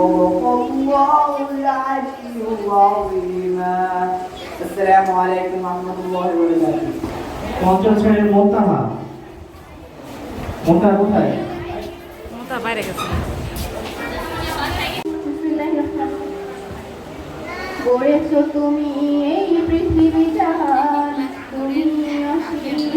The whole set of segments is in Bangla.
صدق الله العلي العظيم السلام عليكم ورحمة الله وبركاته পঞ্চম শ্রেণীর মোন্তাহা মোন্তাহা কোথায় মমতা বাইরে গেছে গড়েছ তুমি এই পৃথিবী জাহান তুমি অসীম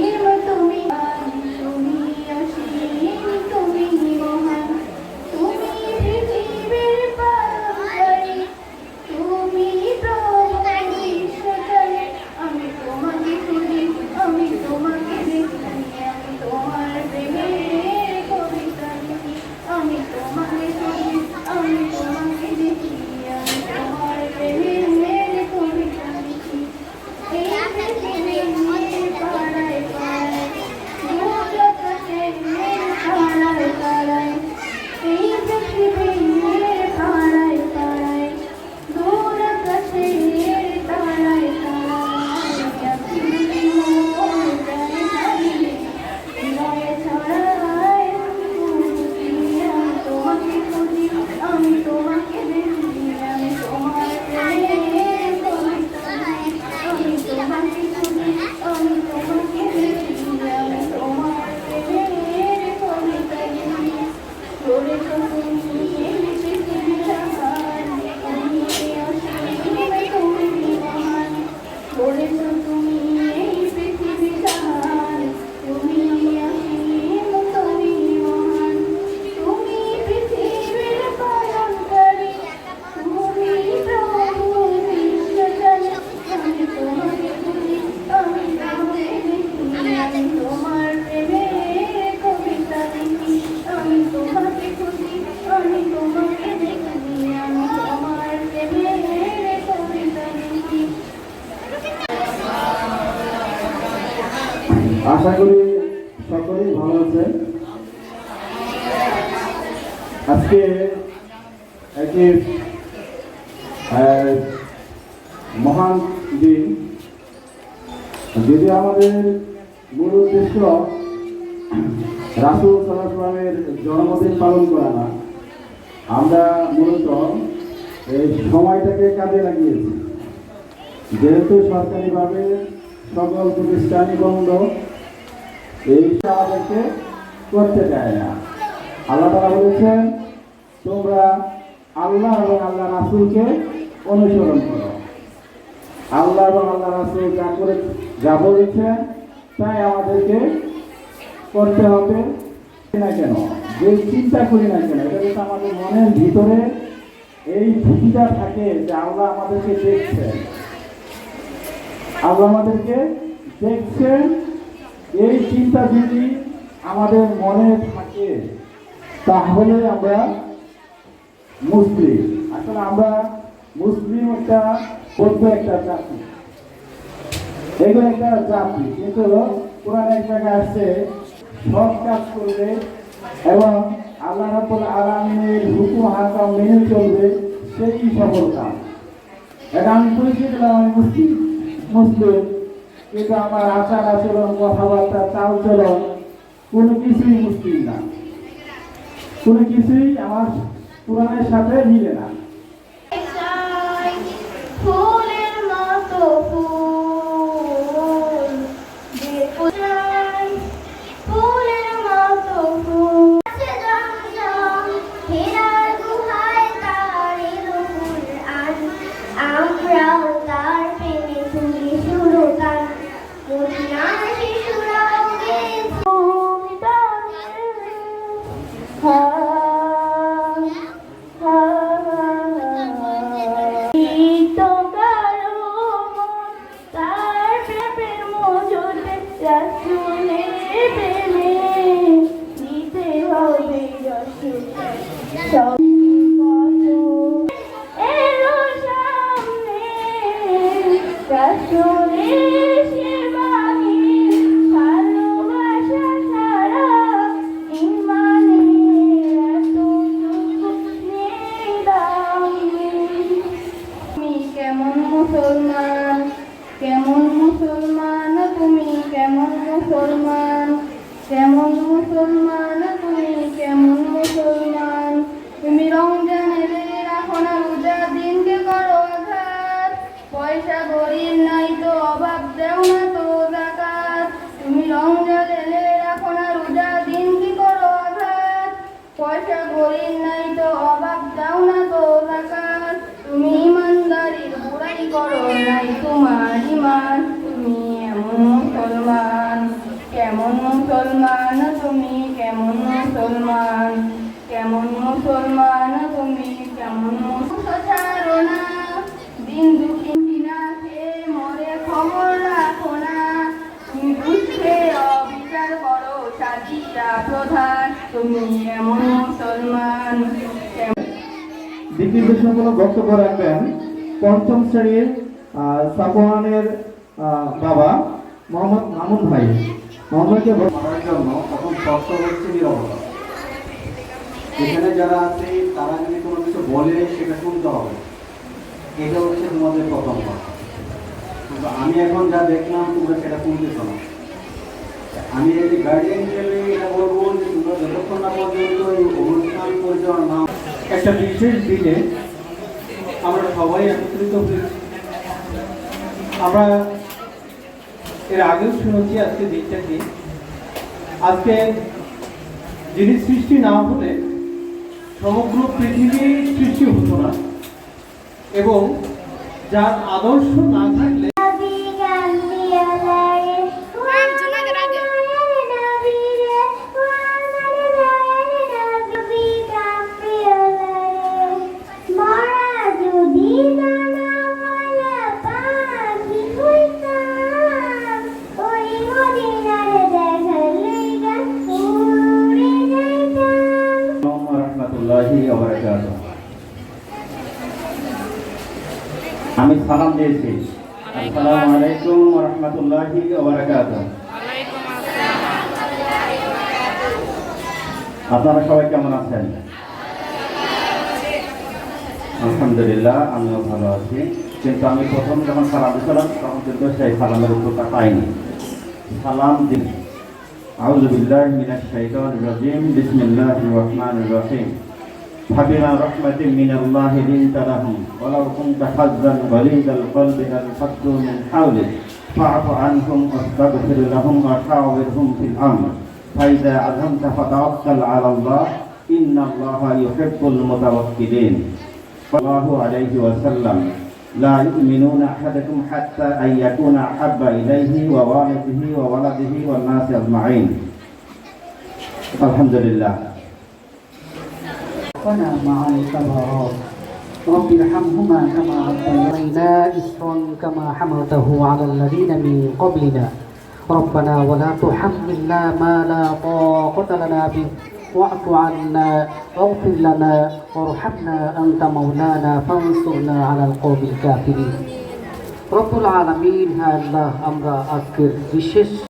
আশা করি সকলেই ভালো আছেন। আজকে একটি মহান দিন। যদি আমাদের মূল উদ্দেশ্য রাসুল সাল্লামের জন্মদিন পালন করা না, আমরা মূলত এই সময়টাকে কাজে লাগিয়েছি। যেহেতু সরকারিভাবে সকল প্রতিষ্ঠানই বন্ধ এই আমাদেরকে করতে দেয় না। আল্লাহ তারা বলেছেন, তোমরা আল্লাহ এবং আল্লাহ রাসুলকে অনুসরণ করো। আল্লাহ এবং আল্লাহ রাসুল যা করে, যা বলেছেন তাই আমাদেরকে করতে হবে। না কেন? যে চিন্তা করি না কেন? এটা যদি আমাদের মনের ভিতরে এই ভীতিটা থাকে যে আল্লাহ আমাদেরকে দেখছেন। আল্লাহ আমাদেরকে দেখছেন এই চিন্তা যদি আমাদের মনে থাকে, তাহলে আমরা মুসলিম। আসলে আমরা মুসলিম একটা বৌদ্ধ একটা জাতি। এগুলো একটা জাতি, কিন্তু কোরআন এক জায়গায় আসছে সৎ কাজ করবে এবং আল্লাহ রাবুল আলমের হুকুম হাকাম মেনে চলবে সেই সফল কাম এটা আমি পরিচয় মুসলিম মুসলিম। কিন্তু আমার আচার আচরণ, কথাবার্তা চাল চলন কোনো কিছুই মুশকিল না। কোনো কিছুই আমার পুরাণের সাথে মিলে না। নাই তো অভাব দাও না তো জাকাত তুমি ইমানদারির বুড়াই করো, নাই তোমার ইমান। তুমি এমন মুসলমান, কেমন মুসলমান তুমি, কেমন মুসলমান। কেমন মুসলমান তুমি, কেমন দিন দুঃখী খেয়ে মরে খবর রাখো না। করো সাজিয়া প্রধান। তুমি এমন বিষয়মূলক বক্তব্য রাখবেন। পঞ্চম শ্রেণির সাপোহানের বাবা মোহাম্মদ মামুন ভাই। মোহাম্মদকে করার জন্য তখন শর্ত হচ্ছে নিরবতা। এখানে যারা আছে, তারা যদি কোনো কিছু বলে, সেটা শুনতে হবে। এটা হচ্ছে তোমাদের প্রথম কথা। আমি এখন যা দেখলাম, তোমরা সেটা শুনতেছ না। আমি হিসেবে এটা বলব যে তোমরা যতক্ষণ না পর্যন্ত এই অনুষ্ঠান পরিচালনা একটা বিশেষ দিনে আমরা সবাই একত্রিত হয়েছি। আমরা এর আগেও শুনেছি, আজকে দিনটা কি? আজকে যিনি সৃষ্টি না হলে সমগ্র পৃথিবী সৃষ্টি হতো না। এবং যার আদর্শ না থাকলে দিয়েছি আসসালামু আলাইকুম রহমতুল্লাহি আপনারা সবাই কেমন আছেন? আলহামদুলিল্লাহ আমিও ভালো আছি। কিন্তু আমি প্রথম যখন সালাম দিয়েছিলাম তখন কিন্তু সেই সালামের উত্তরটা পাইনি। সালাম দিন। আউজুবিল্লাহ মিনাশ শাইতানির রাজিম। বিসমিল্লাহির রহমানির রহিম। فبما رحمة من الله لنت لهم ولو كنت حزا غليظ القلب لانفضوا من حولك. فاعف عنهم واستغفر لهم وشاورهم في الأمر. فإذا عزمت فتوكل على الله إن الله يحب المتوكلين. صلى الله عليه وسلم. لا يؤمنون أحدكم حتى أن يكون أحب إليه ووالده وولده والناس أجمعين. الحمد لله. ربنا مع الكبرات رب ارحمهما كما ربيانا إسرا كما حملته على الذين من قبلنا ربنا ولا تحملنا ما لا طاقة لنا به واعف عنا واغفر لنا وارحمنا أنت مولانا فانصرنا على القوم الكافرين রব্বুল আলমিন হ্যাঁ আল্লাহ আমরা আজকের বিশেষ